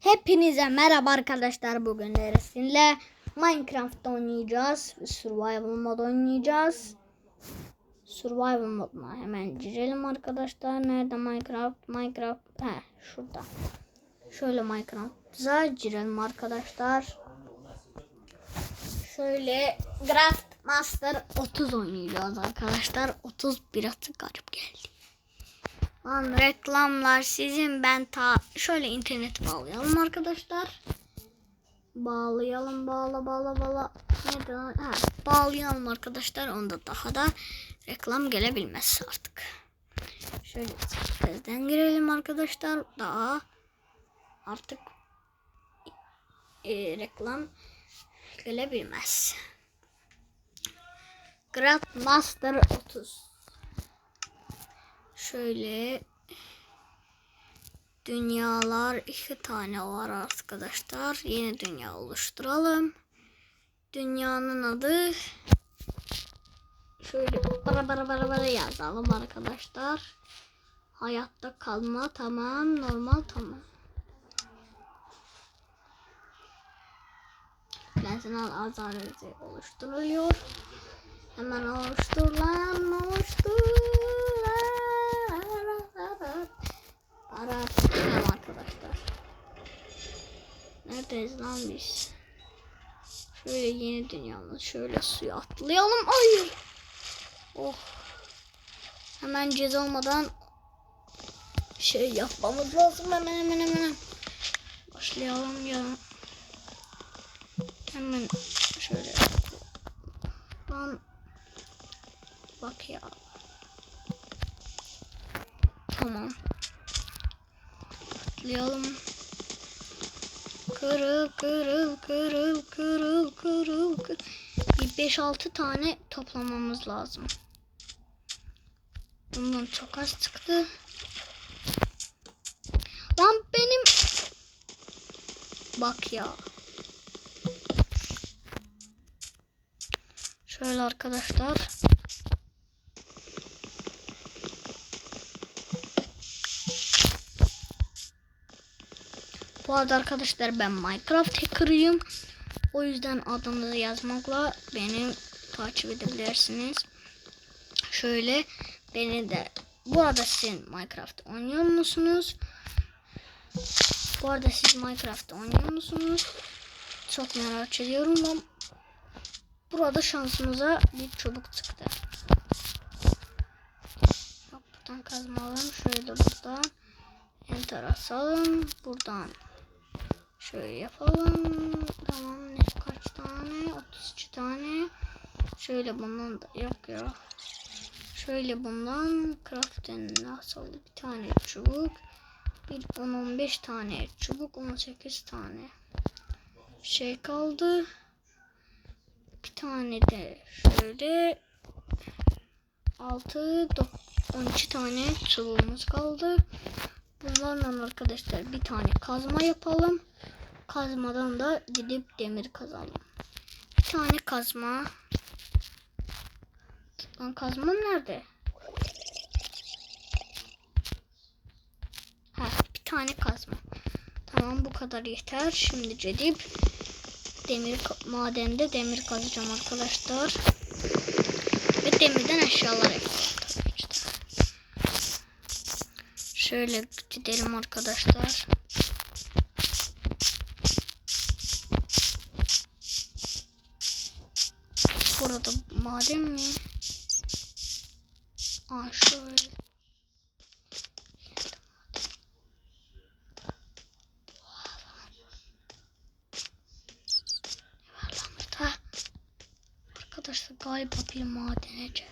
Hepinize merhaba arkadaşlar. Bugün sizinle Minecraft oynayacağız. Survival mod oynayacağız. Survival moduna hemen girelim arkadaşlar. Nerede Minecraft? Minecraft. He şurada. Şöyle Minecraft'a girelim arkadaşlar. Şöyle Craft Master 30 oynayacağız arkadaşlar. 30 biraz garip geldi. Lan reklamlar sizin ben ta şöyle internet bağlayalım arkadaşlar. Bağlayalım bağla bağla bağla. Nerede? Ha, bağlayalım arkadaşlar. Onda daha da reklam gelebilmez artık. Şöyle siteden girelim arkadaşlar. Daha artık e, reklam gelebilmez. Grandmaster 30 Şöyle dünyalar iki tane var arkadaşlar. Yeni dünya oluşturalım. Dünyanın adı şöyle bara bara bara bara yazalım arkadaşlar. Hayatta kalma tamam normal tamam. Personel azarezi oluşturuluyor. Hemen oluştur lan oluştur. Ara tamam arkadaşlar. Neredeyiz lan biz? Şöyle yeni dünyamız. Şöyle suya atlayalım. Hayır. Oh. Hemen ceza olmadan şey yapmamız lazım. Hemen hemen hemen. Başlayalım ya. Hemen şöyle. Lan. Bak ya. Tamam. Atlayalım. Kırıl kırıl kırıl kırıl kırıl kırıl. Bir 5-6 tane toplamamız lazım. Bundan çok az çıktı. Lan benim Bak ya. Şöyle arkadaşlar. Bu arada arkadaşlar ben Minecraft hacker'ıyım. O yüzden adını yazmakla beni takip edebilirsiniz. Şöyle beni de bu arada siz Minecraft oynuyor musunuz? Bu arada siz Minecraft oynuyor musunuz? Çok merak ediyorum ama burada şansımıza bir çubuk çıktı. Buradan kazmalım. Şöyle buradan enter asalım. Buradan Şöyle yapalım. Tamam ne kaç tane? 32 tane. Şöyle bundan da yok ya. Şöyle bundan craften nasıl bir tane çubuk. Bir 10-15 tane çubuk 18 tane. Şey kaldı. Bir tane de şöyle 6 12 tane çubuğumuz kaldı. Bunlarla arkadaşlar bir tane kazma yapalım. Kazmadan da gidip demir kazalım. Bir tane kazma. Lan kazmam nerede? Ha, bir tane kazma. Tamam bu kadar yeter. Şimdi gidip demir madende demir kazacağım arkadaşlar. Ve demirden eşyalar de. Şöyle gidelim arkadaşlar. Burada maden mi? Aa şöyle. Arkadaşlar galiba bir madene geldim.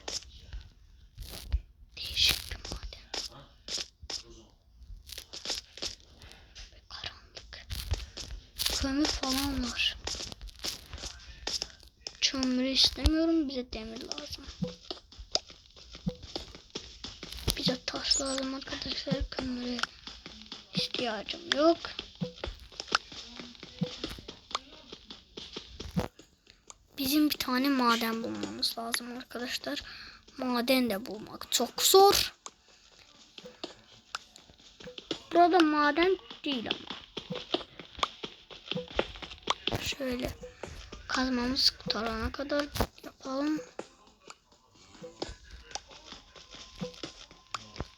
Kömür falan var. Kömürü istemiyorum. Bize demir lazım. Bize taş lazım arkadaşlar. Kömüre ihtiyacım yok. Bizim bir tane maden bulmamız lazım arkadaşlar. Maden de bulmak çok zor. Burada maden değil ama. Şöyle kazmamız tarana kadar yapalım.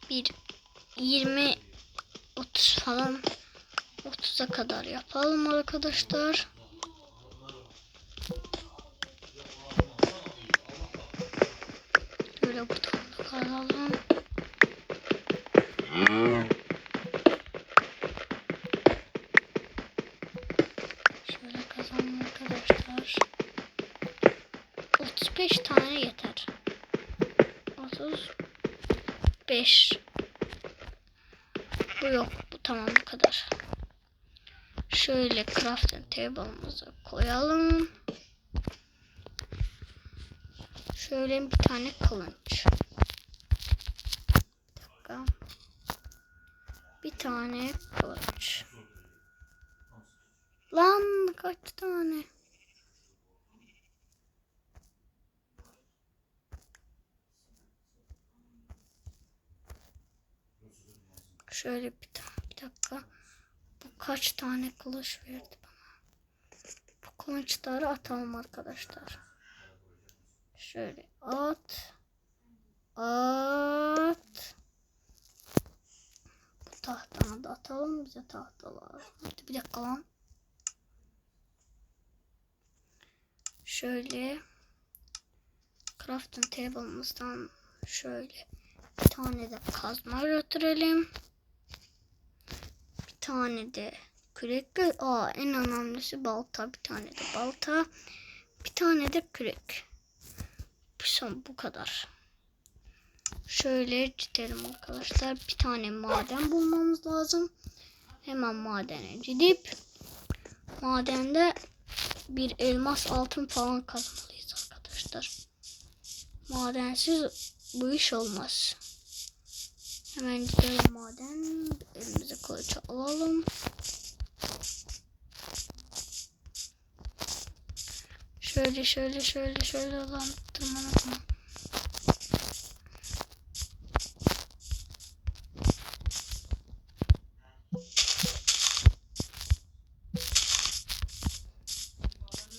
Bir 20 30 falan 30'a kadar yapalım arkadaşlar. Şöyle buradan da kazalım. Şöyle kazalım arkadaşlar. 35 tane yeter. 35 Bu yok. Bu tamam bu kadar. Şöyle crafting table'ımızı koyalım. Şöyle bir tane kılıç. Bir dakika. Bir tane kılıç. Lan kaç tane? Şöyle bir, bir dakika. Bu kaç tane kılıç verdi bana? Bu kılıçları atalım arkadaşlar. Şöyle at. At. Bu tahtanı da atalım. Bize tahta lazım. Hadi bir dakika lan. Şöyle crafting table'ımızdan şöyle bir tane de kazma götürelim. Tane de kürek. Aa en önemlisi balta. Bir tane de balta. Bir tane de kürek. Son bu kadar. Şöyle gidelim arkadaşlar. Bir tane maden bulmamız lazım. Hemen madene gidip madende bir elmas altın falan kazmalıyız arkadaşlar. Madensiz bu iş olmaz. Hemen gidelim maden. Alalım. Şöyle şöyle şöyle şöyle lan tırmanalım.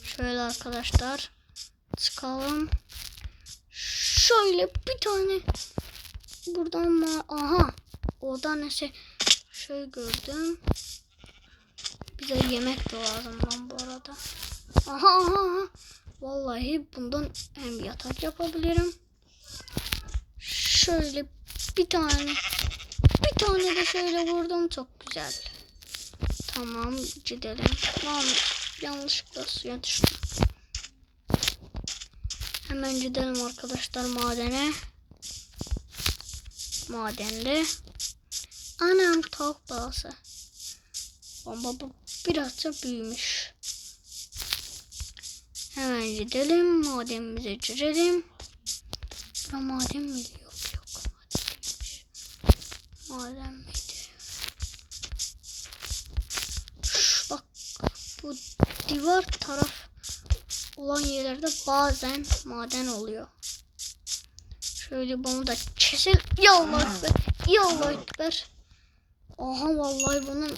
Şöyle arkadaşlar çıkalım. Şöyle bir tane buradan mı? Aha. Oradan neyse şey gördüm. Bize yemek de lazım lan bu arada. Aha aha aha. Vallahi bundan hem yatak yapabilirim. Şöyle bir tane bir tane de şöyle vurdum çok güzel. Tamam gidelim. Lan yanlışlıkla suya düştüm. Hemen gidelim arkadaşlar madene. Madende. Anam tavuk balası. Ama bu birazcık büyümüş. Hemen gidelim madenimize girelim. Bura maden miydi? Yok yok. Maden miydi? Şş, bak bu divar taraf olan yerlerde bazen maden oluyor. Şöyle bunu da keselim. Ya Allah ekber. Ya. Aha vallahi bunun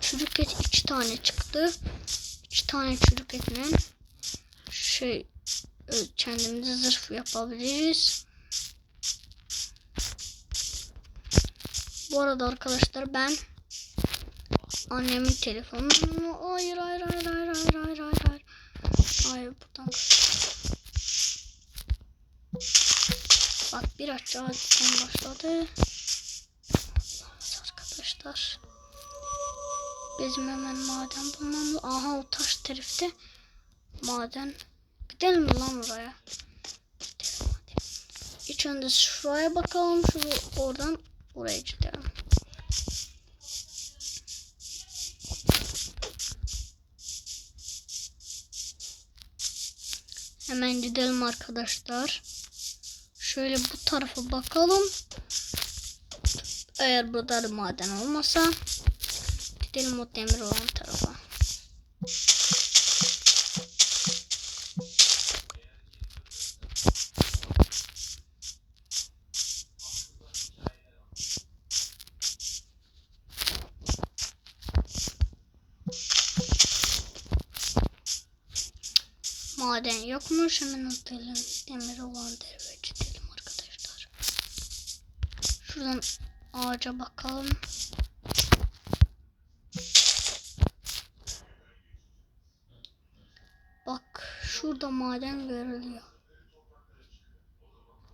çürük et iki tane çıktı. İki tane çürük etle şey e, kendimize zırh yapabiliriz. Bu arada arkadaşlar ben annemin telefonunu hayır hayır hayır hayır hayır hayır hayır hayır hayır buradan bak bir aşağı başladı arkadaşlar. Bizim hemen maden bulmamız aha o taş tarafta maden. Gidelim lan oraya? İlk önce şuraya bakalım. Şu oradan oraya gidelim. Hemen gidelim arkadaşlar. Şöyle bu tarafa bakalım. Eğer burada da maden olmasa gidelim o demir olan tarafa. Maden yokmuş. Hemen atalım. Demir olan derve çizelim arkadaşlar. Şuradan ağaca bakalım. Bak şurada maden görülüyor.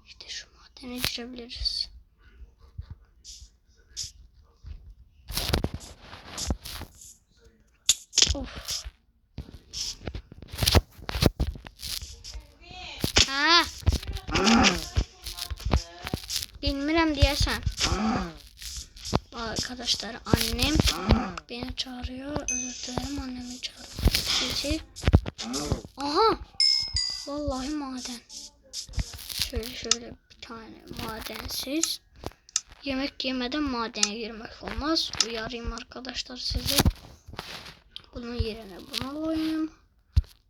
İşte şu madene girebiliriz. Arkadaşlar annem beni çağırıyor. Özür dilerim annemi çağırıyor. Sizi. Aha. Vallahi maden. Şöyle şöyle bir tane madensiz. Yemek yemeden madene girmek olmaz. Uyarayım arkadaşlar sizi. Bunun yerine bunu koyayım.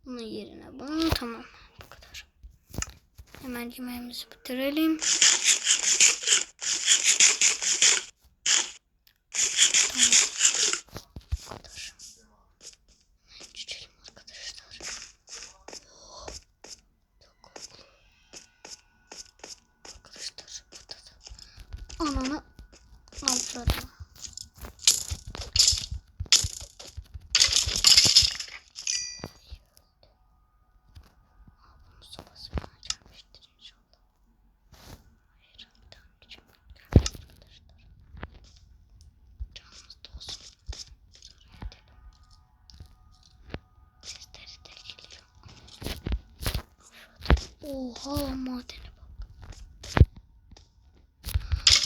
Bunun yerine bunu. Tamam. Bu kadar. Hemen yemeğimizi bitirelim. Tamam. Bu kadar. Hemen çiçelim arkadaşlar. Oh, çok kokulu. Arkadaşlar burada da ananı avradım. Bunun sobasını açarmıştır inşallah. Hayır, bir tane küçük arkadaşlar. Canımız da olsun. Sonra edelim. Sesleri de geliyor. Oha madene bak.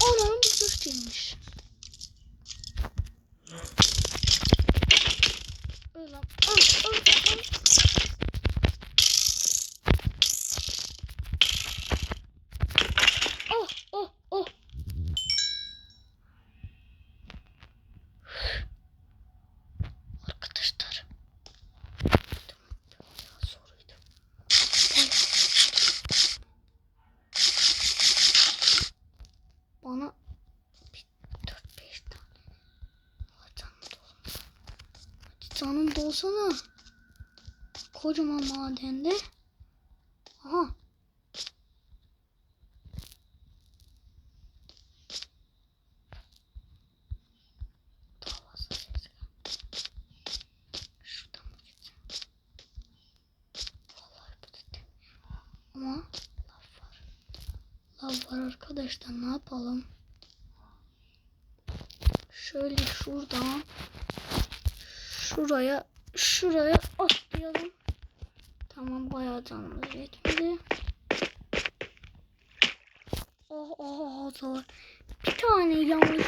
Anam bir kuş girmiş. Öyle. Al, al, al. Oh, oh, oh. Arkadaşlar. Ya soruydu. Bana bir dört beş tane. Hadi canım dolsun. Hadi canım dolsana. Kocaman madende. Aha. Daha fazla ses geldi. Şuradan mı gitsem? Vallahi bu da demiyor. Ama lav var. Lav var arkadaşlar ne yapalım? Şöyle şuradan şuraya şuraya atlayalım. Tamam bayağı canımız yetmedi. Oh oh oh zor. Bir tane yanlış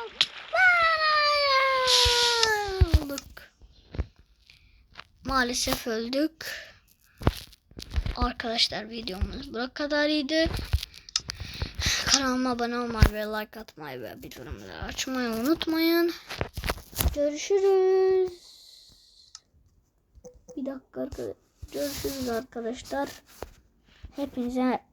Maalesef öldük. Arkadaşlar videomuz bu kadarıydı. Kanalıma abone olmayı ve like atmayı ve bildirimleri açmayı unutmayın. Görüşürüz. Bir dakika arkadaşlar. Görüşürüz arkadaşlar. Hepinize